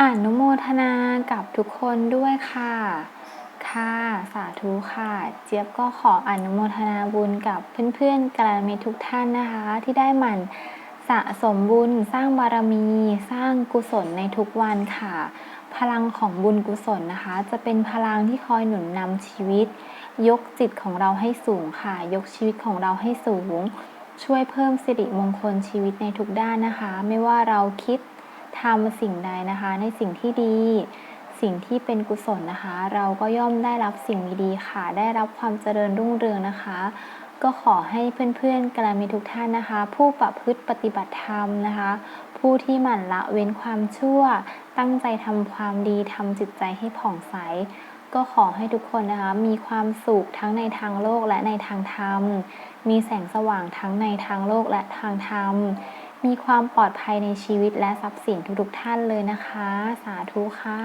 อนุโมทนากับทุกคนด้วยค่ะ ค่ะ สาธุค่ะ เจี๊ยบก็ขออนุโมทนาบุญกับเพื่อนๆกัลาณมิตรทุกท่านนะคะ ที่ได้หมั่นสะสมบุญสร้างบารมี สร้างกุศลในทุกวันค่ะ พลังของบุญกุศลนะคะ จะเป็นพลังที่คอยหนุนนำชีวิต ยกจิตของเราให้สูงค่ะ ยกชีวิตของเราให้สูง ช่วยเพิ่มสิริมงคลชีวิตในทุกด้านนะคะ ไม่ว่าเราคิด ทำสิ่งใดนะคะ ในสิ่งที่ดี สิ่งที่เป็นกุศลนะคะ เราก็ย่อมได้รับสิ่งดีๆค่ะ ได้รับความเจริญรุ่งเรืองนะคะ ก็ขอให้เพื่อนๆกลามิตรทุกท่านนะคะ ผู้ประพฤติปฏิบัติธรรมนะคะ ผู้ที่หมั่นละเว้นความชั่ว ตั้งใจทำความดีทำจิตใจให้ผ่องใสก็ขอให้ทุกคนนะคะมีความสุขทั้งในทางโลกและในทางธรรม มีแสงสว่างทั้งในทางโลกและทางธรรม มีความปลอดภัยในชีวิตและทรัพย์สินทุกๆท่านเลยนะคะ สาธุค่ะ